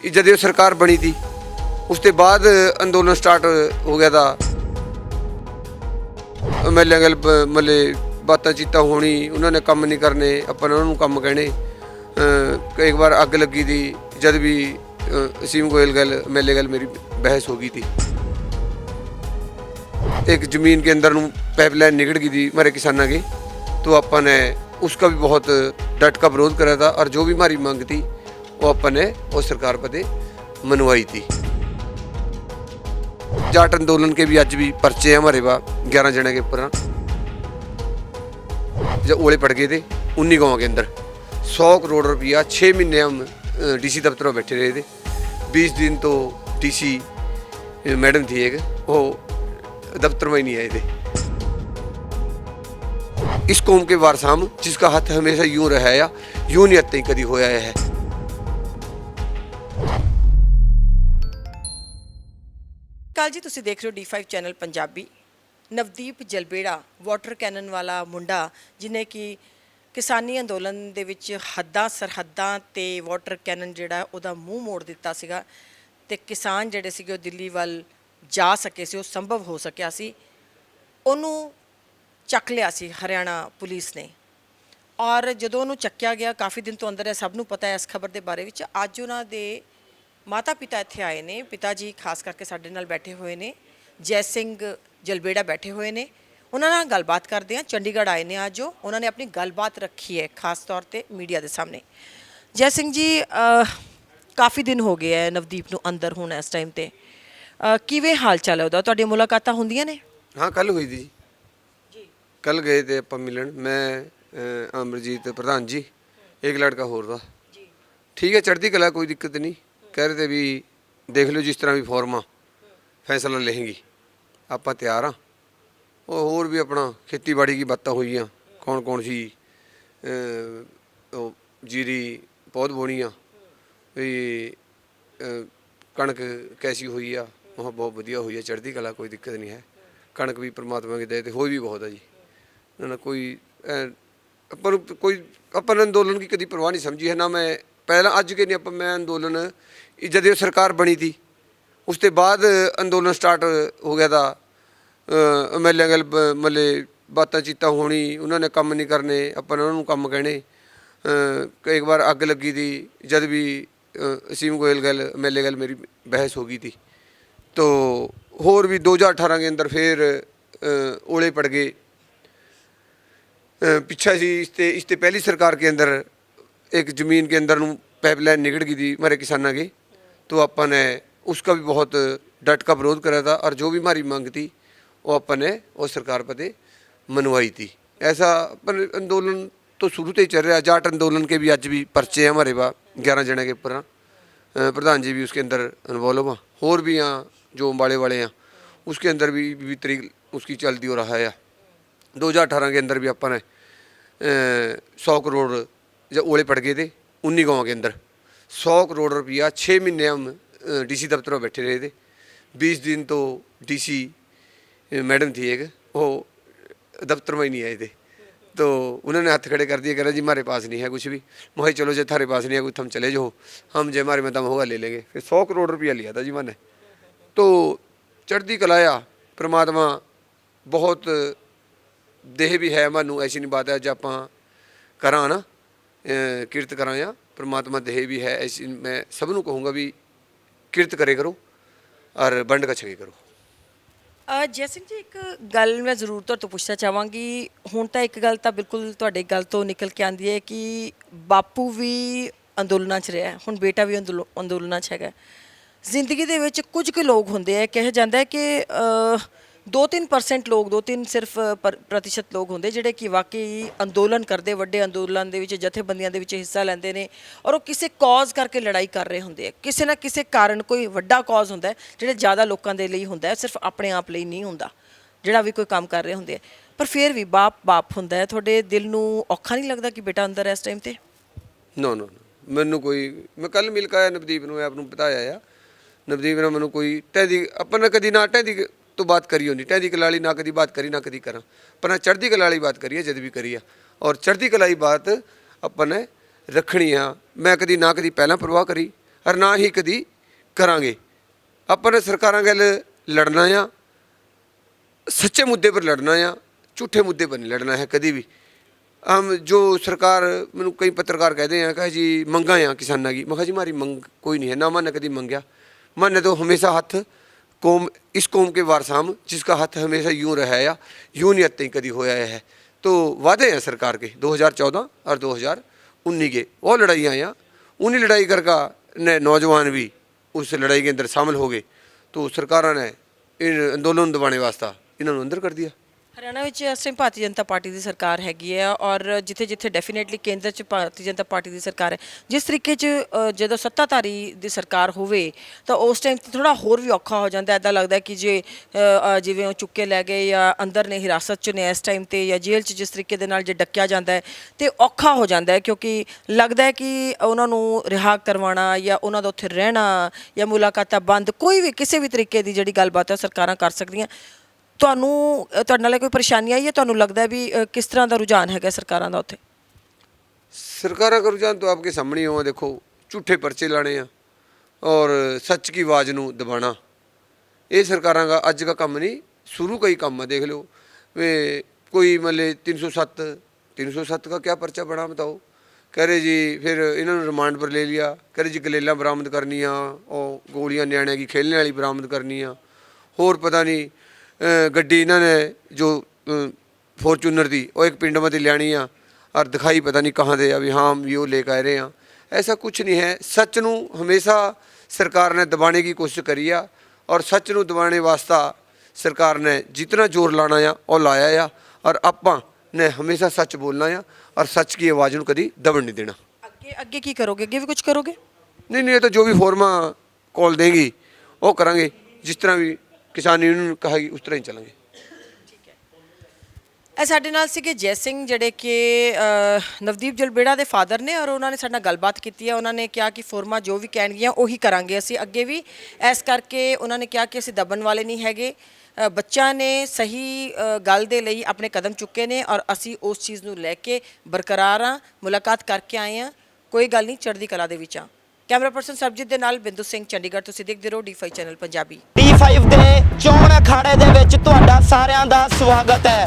ਇਹ ਜਦੋਂ ਸਰਕਾਰ ਬਣੀ ਥੀ ਉਸ ਤੋਂ ਬਾਅਦ ਅੰਦੋਲਨ ਸਟਾਰਟ ਹੋ ਗਿਆ ਦਾ ਐਮਐਲਏ ਗੱਲ ਮਲੇ ਬਾਤਾਂ ਚੀਤਾ ਹੋਣੀ ਉਹਨਾਂ ਨੇ ਕੰਮ ਨਹੀਂ ਕਰਨੇ ਆਪਾਂ ਨੇ ਉਹਨਾਂ ਨੂੰ ਕੰਮ ਕਹਿਣੇ ਅ, ਕਈ ਵਾਰ ਅੱਗ ਲੱਗੀ ਦੀ ਜਦ ਵੀ ਅ, ਅਸੀਮ ਗੋਇਲ ਗੱਲ ਐਮਐਲਏ ਗੱਲ ਮੇਰੀ ਬਹਿਸ ਹੋ ਗਈ थी एक जमीन के अंदर पाइपलाइन निकल गई थी हमारे किसानों की तो अपन ने उसका भी बहुत डट का विरोध करा था और जो भी हमारी मांग थी वो अपन ने वो सरकार पते मनवाई थी जाट आंदोलन के भी आज भी पर्चे हैं हमारे पास ग्यारह जने के ऊपर जब ओले पड़ गए थे उन्नी गाँव के अंदर सौ करोड़ रुपया छः महीने हम डीसी दफ्तर में बैठे रहे थे बीस दिन तो डीसी मैडम थी एक वो दफ्तर में ही नहीं आए थे इस कौम के वारस हम जिसका हाथ हमेशा यूं रहा या यूं नहीं अत्ते कदी होया है ਕੱਲ ਜੀ, ਤੁਸੀਂ ਦੇਖ ਰਹੇ ਹੋ D5 channel Punjabi. Navdeep Jalbera, water cannon ਵਾਲਾ ਮੁੰਡਾ ਜਿਨੇ ਕਿ ਕਿਸਾਨੀ ਅੰਦੋਲਨ ਦੇ ਵਿੱਚ ਹੱਦਾਂ, ਸਰਹੱਦਾਂ ਤੇ ਵਾਟਰ ਕੈਨਨ ਜਿਹੜਾ, ਉਹਦਾ ਮੂੰਹ ਮੋੜ ਦਿੱਤਾ ਸੀਗਾ ਤੇ ਕਿਸਾਨ ਜਿਹੜੇ ਸੀਗੇ, ਉਹ ਦਿੱਲੀ ਵੱਲ ਜਾ ਸਕੇ ਸੀ, ਉਹ ਸੰਭਵ ਹੋ ਸਕਿਆ ਸੀ। ਉਹਨੂੰ ਚੱਕ ਲਿਆ ਸੀ ਹਰਿਆਣਾ ਪੁਲਿਸ ਨੇ। ਔਰ ਜਦੋਂ ਉਹਨੂੰ ਚੱਕਿਆ ਗਿਆ, ਕਾਫੀ ਦਿਨ ਤੋਂ ਅੰਦਰ ਹੈ, ਸਭ ਨੂੰ ਪਤਾ ਹੈ ਇਸ ਖਬਰ ਦੇ ਬਾਰੇ ਵਿੱਚ। ਅੱਜ ਉਹਨਾਂ ਦੇ ਮਾਤਾ ਪਿਤਾ ਇੱਥੇ ਆਏ ਨੇ ਪਿਤਾ ਜੀ ਖਾਸ ਕਰਕੇ ਸਾਡੇ ਨਾਲ ਬੈਠੇ ਹੋਏ ਨੇ ਜੈ ਸਿੰਘ ਜਲਬੇੜਾ ਬੈਠੇ ਹੋਏ ਨੇ। ਉਹਨਾਂ ਨਾਲ ਗੱਲਬਾਤ ਕਰਦੇ ਆ ਚੰਡੀਗੜ੍ਹ ਆਏ ਨੇ ਅੱਜ ਉਹਨਾਂ ਨੇ ਆਪਣੀ ਗੱਲਬਾਤ ਰੱਖੀ ਹੈ ਖਾਸ ਤੌਰ ਤੇ ਮੀਡੀਆ ਦੇ ਸਾਹਮਣੇ। ਜੈ ਸਿੰਘ ਜੀ ਕਾਫੀ ਦਿਨ ਹੋ ਗਏ ਹੈ ਨਵਦੀਪ ਨੂੰ ਅੰਦਰ ਹੋਣਾ ਇਸ ਟਾਈਮ ਤੇ। ਕਿਵੇਂ ਹਾਲ ਚਾਲ ਹੈ ਉਹਦਾ? ਤੁਹਾਡੀਆਂ ਮੁਲਾਕਾਤਾਂ ਹੁੰਦੀਆਂ ਨੇ? ਹਾਂ ਕੱਲ ਹੋਈ ਦੀ ਜੀ। ਕੱਲ ਗਏ ਤੇ ਆਪਾਂ ਮਿਲਣ। ਮੈਂ ਅਮਰਜੀਤ ਪ੍ਰਧਾਨ ਜੀ ਇੱਕ ਲੜਕਾ ਹੋਰ ਦਾ। ਠੀਕ ਹੈ ਚੜ੍ਹਦੀ ਕਲਾ ਕੋਈ ਦਿੱਕਤ ਨਹੀਂ। कह रहे थे भी देख लो जिस तरह भी फॉर्म आ फैसला लेंगी ਆਪਾਂ ਤਿਆਰ ਆ ਉਹ ਹੋਰ ਵੀ ਆਪਣਾ ਖੇਤੀਬਾੜੀ ਦੀ ਬਾਤਾਂ ਹੋਈਆਂ ਕੌਣ ਕੌਣ ਸੀ ਅ, ਉਹ ਜੀਰੀ ਪੌਦ ਬੋਣੀ ਆ ਵੀ ਅ, ਕਣਕ ਕੈਸੀ ਹੋਈ ਆ ਉਹ ਬਹੁਤ ਵਧੀਆ ਹੋਈ ਆ ਚੜ੍ਹਦੀ ਕਲਾ ਕੋਈ ਦਿੱਕਤ ਨਹੀਂ ਹੈ ਕਣਕ ਵੀ ਪ੍ਰਮਾਤਮਾ ਦੀ ਦਇਆ ਤੇ ਹੋਈ ਵੀ ਬਹੁਤ ਆ ਜੀ ਨਾ ਨਾ ਕੋਈ ਐ, ਆਪਾਂ ਨੂੰ ਕੋਈ ਆਪਾਂ ਨੇ ਅੰਦੋਲਨ ਦੀ ਕਦੀ ਪਰਵਾਹ ਨਹੀਂ ਸਮਝੀ ਹੈ ਨਾ ਮੈਂ ਪਹਿਲਾਂ ਅੱਜ ਕੇ ਨਹੀਂ ਆਪਾਂ ਮੈਂ ਅੰਦੋਲਨ ਇਹ ਜਦੋਂ ਸਰਕਾਰ ਬਣੀ ਥੀ ਉਸ ਤੋਂ ਬਾਅਦ ਅੰਦੋਲਨ ਸਟਾਰਟ ਹੋ ਗਿਆ ਦਾ ਐਮਐਲਏ ਗੱਲ ਮਲੇ ਬਾਤਾਂ ਚੀਤਾ ਹੋਣੀ ਉਹਨਾਂ ਨੇ ਕੰਮ ਨਹੀਂ ਕਰਨੇ ਆਪਾਂ ਨੇ ਉਹਨਾਂ ਨੂੰ ਕੰਮ ਕਹਿਣੇ ਅ, ਕਈ ਵਾਰ ਅੱਗ ਲੱਗੀ ਦੀ ਜਦ ਵੀ ਅ, ਅਸੀਮ ਗੋਇਲ ਗੱਲ ਐਮਐਲਏ ਗੱਲ ਮੇਰੀ ਬਹਿਸ ਹੋ ਗਈ थी तो और भी 2018 के अंदर फिर अ, ओले पड़ गए अ, पीछा सी इसते इसते पहली सरकार के अंदर एक ज़मीन के अंदर पाइपलाइन निकल गई थी हमारे किसानों की तो अपन ने उसका भी बहुत डट का विरोध करा था और जो भी हमारी मांग थी वो अपन ने वो सरकार पते मनवाई थी ऐसा अपन आंदोलन तो शुरू से ही चल रहा जाट आंदोलन के भी आज भी पर्चे हैं हमारे पास ग्यारह जने के ऊपर अ, प्रधान जी भी उसके अंदर इन्वॉल्व हैं और भी यहाँ जो अम्बाड़े वाले हैं उसके अंदर भी भी तरीक उसकी चलती हो रहा है दो हज़ार अठारह के अंदर भी अपन ने सौ करोड़ जब ओले पड़ गए थे उन्नी गाँव के अंदर सौ करोड़ रुपया छः महीने हम डीसी दफ्तर में बैठे रहे थे बीस दिन तो डीसी मैडम थी एक वो दफ्तर में ही नहीं आए थे तो उन्होंने हाथ खड़े कर दिए कह रहा जी हमारे पास नहीं है कुछ भी मैं चलो जो थारे पास नहीं है कुछ हम चले जाओ हम जो हमारे में दम होगा ले लेंगे फिर सौ करोड़ रुपया लिया था जी मैंने तो ਚੜ੍ਹਦੀ ਕਲਾਇਆ ਪ੍ਰਮਾਤਮਾ ਬਹੁਤ ਦੇਹ ਵੀ ਹੈ ਮੈਨੂੰ ਐਸੀ ਨਹੀਂ ਬਾਤ ਹੈ ਜੇ ਆਪਾਂ ਕਰਾਂ ਨਾ ਅਹ ਕਿਰਤ ਕਰਾਂ ਜਾਂ ਪ੍ਰਮਾਤਮਾ ਦੇਹ ਵੀ ਹੈ ਇਸ ਮੈਂ ਸਭ ਨੂੰ ਕਹੂੰਗਾ ਵੀ ਕਿਰਤ ਕਰੇ ਕਰੋ ਔਰ ਵੰਡ ਕਛਗੇ ਕਰੋ। ਅ, ਜੈ ਸਿੰਘ ਜੀ ਇੱਕ ਗੱਲ ਮੈਂ ਜ਼ਰੂਰ ਤੁਹਾਡੇ ਤੋਂ ਪੁੱਛਣਾ ਚਾਹਾਂਗੀ। ਹੁਣ ਤਾਂ ਇੱਕ ਗੱਲ ਤਾਂ ਬਿਲਕੁਲ ਤੁਹਾਡੇ ਗੱਲ ਤੋਂ ਨਿਕਲ ਕੇ ਆਂਦੀ ਹੈ ਕਿ ਬਾਪੂ ਵੀ ਅੰਦੋਲਨਾਂ 'ਚ ਰਿਹਾ ਹੁਣ ਬੇਟਾ ਵੀ ਅੰਦੋਲ- ਅੰਦੋਲਨਾਂ 'ਚ ਹੈਗਾ ਜ਼ਿੰਦਗੀ ਦੇ ਵਿੱਚ ਕੁਝ ਕੁ ਲੋਕ ਹੁੰਦੇ ਆ ਕਿਹਾ ਜਾਂਦਾ ਹੈ ਕਿ 2-3% ਲੋਕ 2-3 ਸਿਰਫ ਪਰ- ਪ੍ਰਤੀਸ਼ਤ ਲੋਕ ਹੁੰਦੇ ਜਿਹੜੇ ਕਿ ਵਾਕਈ ਅੰਦੋਲਨ ਕਰਦੇ, ਵੱਡੇ ਅੰਦੋਲਨ ਦੇ ਵਿੱਚ, ਜਥੇਬੰਦੀਆਂ ਦੇ ਵਿੱਚ ਹਿੱਸਾ ਲੈਂਦੇ ਨੇ ਔਰ ਉਹ ਕਿਸੇ ਕਾਜ਼ ਕਰਕੇ ਲੜਾਈ ਕਰ ਰਹੇ ਹੁੰਦੇ ਆ। ਕਿਸੇ ਨਾ ਕਿਸੇ ਕਾਰਨ ਕੋਈ ਵੱਡਾ ਕਾਜ਼ ਹੁੰਦਾ ਹੈ, ਜਿਹੜੇ ਜ਼ਿਆਦਾ ਲੋਕਾਂ ਦੇ ਲਈ ਹੁੰਦਾ ਹੈ, ਸਿਰਫ ਆਪਣੇ ਆਪ ਲਈ ਨਹੀਂ ਹੁੰਦਾ, ਜਿਹੜਾ ਵੀ ਕੋਈ ਕੰਮ ਕਰ ਰਹੇ ਹੁੰਦੇ ਆ। ਪਰ ਫਿਰ ਵੀ ਬਾਪ ਬਾਪ ਹੁੰਦਾ ਹੈ, ਤੁਹਾਡੇ ਦਿਲ ਨੂੰ ਔਖਾ ਨਹੀਂ ਲੱਗਦਾ ਕਿ ਬੇਟਾ ਅੰਦਰ ਹੈ ਇਸ ਟਾਈਮ ਤੇ? ਨੋ ਨੋ ਮੈਨੂੰ ਕੋਈ, ਮੈਂ ਕੱਲ ਮਿਲ ਕੇ ਆਇਆ ਨਵਦੀਪ ਨੂੰ ਆਪ ਨੂੰ ਬਤਾਇਆ ਆ। ਨਵਦੀਪ ਨੇ ਮੈਨੂੰ ਕੋਈ ਟਹਿਦੀ ਆਪਾਂ ਨੇ ਕਦੀ ਨਾ ਟਹਿਦੀ ਤੋਂ ਬਾਤ ਕਰੀ ਹੋਣੀ ਟਹਿਦੀ ਕਲਾਲੀ ਨਾ ਕਦੀ ਬਾਤ ਕਰੀ ਨਾ ਕਦੀ ਕਰਾਂ ਪਰ ਨਾ ਚੜ੍ਹਦੀ ਕਲਾ ਵਾਲੀ ਬਾਤ ਕਰੀ ਹੈ ਜਦ ਵੀ ਕਰੀ ਆ ਔਰ ਚੜ੍ਹਦੀ ਕਲਾ ਦੀ ਬਾਤ ਆਪਾਂ ਨੇ ਰੱਖਣੀ ਆ ਮੈਂ ਕਦੀ ਨਾ ਕਦੀ ਪਹਿਲਾਂ ਪਰਵਾਹ ਕਰੀ ਔਰ ਨਾ ਹੀ ਕਦੀ ਕਰਾਂਗੇ ਆਪਾਂ ਨੇ ਸਰਕਾਰਾਂ ਗੱਲ ਲੜਨਾ ਆ ਸੱਚੇ ਮੁੱਦੇ ਪਰ ਲੜਨਾ ਆ ਝੂਠੇ ਮੁੱਦੇ ਪਰ ਨਹੀਂ ਲੜਨਾ ਹੈ ਕਦੀ ਵੀ ਹਮ ਜੋ ਸਰਕਾਰ ਮੈਨੂੰ ਕਈ ਪੱਤਰਕਾਰ ਕਹਦੇ ਆ ਕਹੇ ਜੀ ਮੰਗਾ ਆ ਕਿਸਾਨਾਂ ਦੀ ਮੈਂ ਕਿਹਾ ਜੀ ਮਾਰੀ ਮੰਗ ਕੋਈ नहीं है ना मैंने कभी मंगया मैंने तो हमेशा हाथ कौम इस कौम के वारस हम जिसका हाथ हमेशा यूं रहा है या यूं नहीं अत्ते कभी होया है तो वादे हैं सरकार के 2014 और 2019 के वो लड़ाइयाँ हैं उन्हीं लड़ाई कर का ने नौजवान भी उस लड़ाई के अंदर शामिल हो गए तो सरकार ने इन अंदोलन दबाने वास्ता इन्होंने अंदर कर दिया ਹਰਿਆਣਾ ਵਿੱਚ ਇਸ ਟਾਈਮ ਭਾਰਤੀ ਜਨਤਾ ਪਾਰਟੀ ਦੀ ਸਰਕਾਰ ਹੈਗੀ ਹੈ ਔਰ ਜਿੱਥੇ ਜਿੱਥੇ ਡੈਫੀਨੇਟਲੀ ਕੇਂਦਰ 'ਚ ਭਾਰਤੀ ਜਨਤਾ ਪਾਰਟੀ ਦੀ ਸਰਕਾਰ ਹੈ ਜਿਸ ਤਰੀਕੇ 'ਚ ਅ, ਜਦੋਂ ਸੱਤਾਧਾਰੀ ਦੀ ਸਰਕਾਰ ਹੋਵੇ ਤਾਂ ਉਸ ਟਾਈਮ ਤੇ ਥੋੜਾ ਹੋਰ ਵੀ ਔਖਾ ਹੋ ਜਾਂਦਾ ਐਦਾਂ ਲੱਗਦਾ ਕਿ ਜੇ ਅ, ਅ, ਜਿਵੇਂ ਉਹ ਚੁੱਕੇ ਲੈ ਗਏ ਜਾਂ ਅੰਦਰ ਨੇ ਹਿਰਾਸਤ 'ਚ ਨੇ ਇਸ ਟਾਈਮ ਤੇ ਜਾਂ ਜੇਲ੍ਹ 'ਚ ਜਿਸ ਤਰੀਕੇ ਦੇ ਨਾਲ ਜੇ ਡੱਕਿਆ ਜਾਂਦਾ ਹੈ ਤੇ ਔਖਾ ਹੋ ਜਾਂਦਾ ਹੈ ਕਿਉਂਕਿ ਲੱਗਦਾ ਹੈ ਕਿ ਉਹਨਾਂ ਨੂੰ ਰਿਹਾ ਕਰਵਾਉਣਾ ਜਾਂ ਉਹਨਾਂ ਦਾ ਉੱਥੇ ਰਹਿਣਾ ਜਾਂ ਮੁਲਾਕਾਤਾਂ ਬੰਦ ਕੋਈ ਵੀ ਕਿਸੇ ਵੀ ਤਰੀਕੇ ਦੀ ਜਿਹੜੀ ਗੱਲਬਾਤ ਹੈ ਉਹ ਸਰਕਾਰਾਂ ਕਰ ਸਕਦੀਆਂ। ਤੁਹਾਨੂੰ ਅ, ਤੁਹਾਡੇ ਨਾਲ ਕੋਈ ਪਰੇਸ਼ਾਨੀ ਆਈ ਹੈ ਤੁਹਾਨੂੰ ਲੱਗਦਾ ਹੈ ਵੀ ਅ, ਕਿਸ ਤਰ੍ਹਾਂ ਦਾ ਰੁਝਾਨ ਹੈਗਾ ਸਰਕਾਰਾਂ ਦਾ ਉੱਥੇ ਸਰਕਾਰਾਂ का रुझान तो आपके सामने ही हुआ देखो ਝੂਠੇ ਪਰਚੇ ਲਾਣੇ ਆ ਔਰ ਸੱਚ ਕੀ ਆਵਾਜ਼ ਨੂੰ ਦਬਾਣਾ ਇਹ ਸਰਕਾਰਾਂ ਦਾ ਅੱਜ ਦਾ ਕੰਮ ਨਹੀਂ ਸ਼ੁਰੂ का ही ਕੰਮ है देख लो वे कोई मल्ले 307 307 का क्या पर्चा बना बताओ कह रहे जी फिर इन्होंने रिमांड पर ले लिया कह रहे जी गलेला बरामद करनी आ और गोलियां ਨਿਆਣਿਆਂ की खेलने वाली बरामद करनी आ ਹੋਰ ਪਤਾ ਨਹੀਂ ਅ, ਗੱਡੀ ਇਹਨਾਂ ਨੇ ਜੋ ਫੋਰਚੂਨਰ ਦੀ ਉਹ ਇੱਕ ਪਿੰਡ ਮਤੇ ਲਿਆਣੀ ਆ। ਔਰ ਦਿਖਾਈ ਪਤਾ ਨਹੀਂ ਕਹਾਂ ਦੇ ਆ ਵੀ ਹਾਂ ਵੀ ਉਹ ਲੈ ਕੇ ਆ ਰਹੇ ਆ। ਐਸਾ ਕੁਝ ਨਹੀਂ ਹੈ। ਸੱਚ ਨੂੰ ਹਮੇਸ਼ਾ ਸਰਕਾਰ ਨੇ ਦਬਾਣੇ ਦੀ ਕੋਸ਼ਿਸ਼ ਕਰੀ ਆ। ਔਰ ਸੱਚ ਨੂੰ ਦਬਾਣੇ ਵਾਸਤਾ ਸਰਕਾਰ ਨੇ ਜਿੰਨਾ ਜ਼ੋਰ ਲਾਣਾ ਆ ਉਹ ਲਾਇਆ ਆ। ਔਰ ਆਪਾਂ ਨੇ ਹਮੇਸ਼ਾ ਸੱਚ ਬੋਲਣਾ ਆ। ਔਰ ਸੱਚ ਦੀ ਆਵਾਜ਼ ਨੂੰ ਕਦੀ ਦਬਣ ਨਹੀਂ ਦੇਣਾ। ਅੱਗੇ ਅੱਗੇ ਕੀ ਕਰੋਗੇ? ਅੱਗੇ ਵੀ ਕੁਝ ਕਰੋਗੇ? ਨਹੀਂ ਨਹੀਂ ਇਹ ਤਾਂ ਜੋ ਵੀ ਫੋਰਮਾ ਕਾਲ ਦੇਗੀ ਉਹ ਕਰਾਂਗੇ। ਜਿਸ ਤਰ੍ਹਾਂ ਵੀ ਕਿਸਾਨ ਯੂਨੀਅਨ ਕਹਾਗੀ ਉਸ ਤਰ੍ਹਾਂ ਹੀ ਚੱਲਾਂਗੇ। ਇਹ ਸਾਡੇ ਨਾਲ ਸੀਗੇ ਜੈ ਸਿੰਘ ਜਿਹੜੇ ਕਿ ਅ, ਨਵਦੀਪ ਜਲਬੇੜਾ ਦੇ ਫਾਦਰ ਨੇ ਔਰ ਉਹਨਾਂ ਨੇ ਸਾਡੇ ਨਾਲ ਗੱਲਬਾਤ ਕੀਤੀ ਹੈ। ਉਹਨਾਂ ਨੇ ਕਿਹਾ ਕਿ ਫੋਰਮਾ ਜੋ ਵੀ ਕਹਿਣਗੀਆਂ ਉਹੀ ਕਰਾਂਗੇ ਅਸੀਂ। ਅੱਗੇ ਵੀ ਇਸ ਕਰਕੇ ਉਹਨਾਂ ਨੇ ਕਿਹਾ ਕਿ ਅਸੀਂ ਦਬਨ ਵਾਲੇ ਨਹੀਂ ਹੈਗੇ। ਅ, ਬੱਚਿਆਂ ਨੇ ਸਹੀ ਅ, ਗੱਲ ਦੇ ਲਈ ਆਪਣੇ ਕਦਮ ਚੁੱਕੇ ਨੇ ਔਰ ਅਸੀਂ ਉਸ ਚੀਜ਼ ਨੂੰ ਲੈ ਕੇ ਬਰਕਰਾਰ ਹਾਂ ਮੁਲਾਕਾਤ ਕਰਕੇ ਆਏ ਹਾਂ। ਕੋਈ ਗੱਲ ਨਹੀਂ ਚੜ੍ਹਦੀ ਕਲਾ ਦੇ ਵਿੱਚ ਆ ਕੈਮਰਾ ਪਰਸਨ ਸਰਬਜੀਤ ਦੇ ਨਾਲ ਬਿੰਦੂ ਸਿੰਘ ਚੰਡੀਗੜ੍ਹ। ਤੁਸੀਂ ਦੇਖਦੇ ਰਹੋ ਡੀ5 ਚੈਨਲ ਪੰਜਾਬੀ। ਟੀ5 ਦੇ ਚੋਣ ਅਖਾੜੇ ਦੇ ਵਿੱਚ ਤੁਹਾਡਾ ਸਾਰਿਆਂ ਦਾ ਸਵਾਗਤ ਹੈ।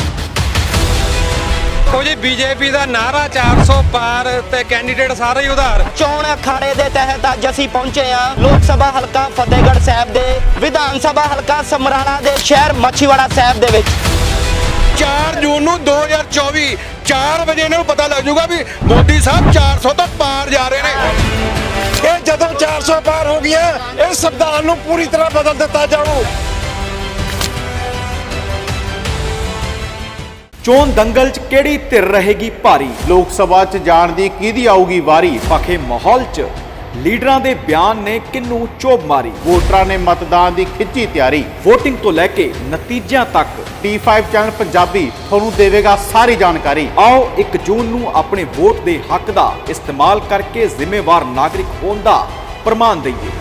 ਦੇਖੋ ਜੀ ਬੀਜੇਪੀ ਦਾ ਨਾਰਾ 400 ਪਾਰ ਤੇ ਕੈਂਡੀਡੇਟ ਸਾਰੇ ਹੀ ਉਧਾਰ। ਚੋਣ ਅਖਾੜੇ ਦੇ ਤਹਿਤ ਅੱਜ ਅਸੀਂ ਪਹੁੰਚੇ ਹਾਂ ਲੋਕ ਸਭਾ ਹਲਕਾ ਫਤਿਹਗੜ੍ਹ ਸਾਹਿਬ ਦੇ ਵਿਧਾਨ ਸਭਾ ਹਲਕਾ ਸਮਰਾਲਾ ਦੇ ਸ਼ਹਿਰ ਮੱਛੀਵਾੜਾ ਸਾਹਿਬ ਦੇ ਵਿੱਚ। 4 ਜੂਨ ਨੂੰ 2024 4 ਵਜੇ ਇਹਨਾਂ ਨੂੰ ਪਤਾ ਲੱਗ ਜਾਊਗਾ ਵੀ ਮੋਦੀ ਸਾਹਿਬ 400 ਤੋਂ ਪਾਰ ਜਾ ਰਹੇ ਨੇ। ਇਹ ਜਦੋਂ 400 ਪਾਰ ਹੋ ਗਿਆ ਇਹ ਸੰਵਿਧਾਨ ਨੂੰ ਪੂਰੀ ਤਰ੍ਹਾਂ ਬਦਲ ਦਿੱਤਾ ਜਾਊ। ਚੋਣ ਦੰਗਲ 'ਚ ਕਿਹੜੀ ਧਿਰ ਰਹੇਗੀ ਭਾਰੀ? ਲੋਕ ਸਭਾ 'ਚ ਜਾਣ ਦੀ ਕਿਹਦੀ ਆਊਗੀ ਵਾਰੀ? ਪਖੇ ਮਾਹੌਲ 'ਚ। ਲੀਡਰਾਂ ਦੇ ਬਿਆਨ ਨੇ ਕਿੰਨੂੰ ਚੋਬ ਮਾਰੀ? ਵੋਟਰਾਂ ਨੇ ਮਤਦਾਨ ਦੀ ਖਿੱਚੀ ਤਿਆਰੀ। VOTING ਤੋਂ ਲੈ ਕੇ ਨਤੀਜਿਆਂ ਤੱਕ T5 ਚੈਨਲ ਪੰਜਾਬੀ ਤੁਹਾਨੂੰ ਦੇਵੇਗਾ ਸਾਰੀ ਜਾਣਕਾਰੀ। ਆਓ 1 ਜੂਨ ਨੂੰ ਆਪਣੇ ਵੋਟ ਦੇ ਹੱਕ ਦਾ ਇਸਤੇਮਾਲ ਕਰਕੇ ਜ਼ਿੰਮੇਵਾਰ ਨਾਗਰਿਕ ਹੋਣ ਦਾ ਪ੍ਰਮਾਣ ਦਈਏ।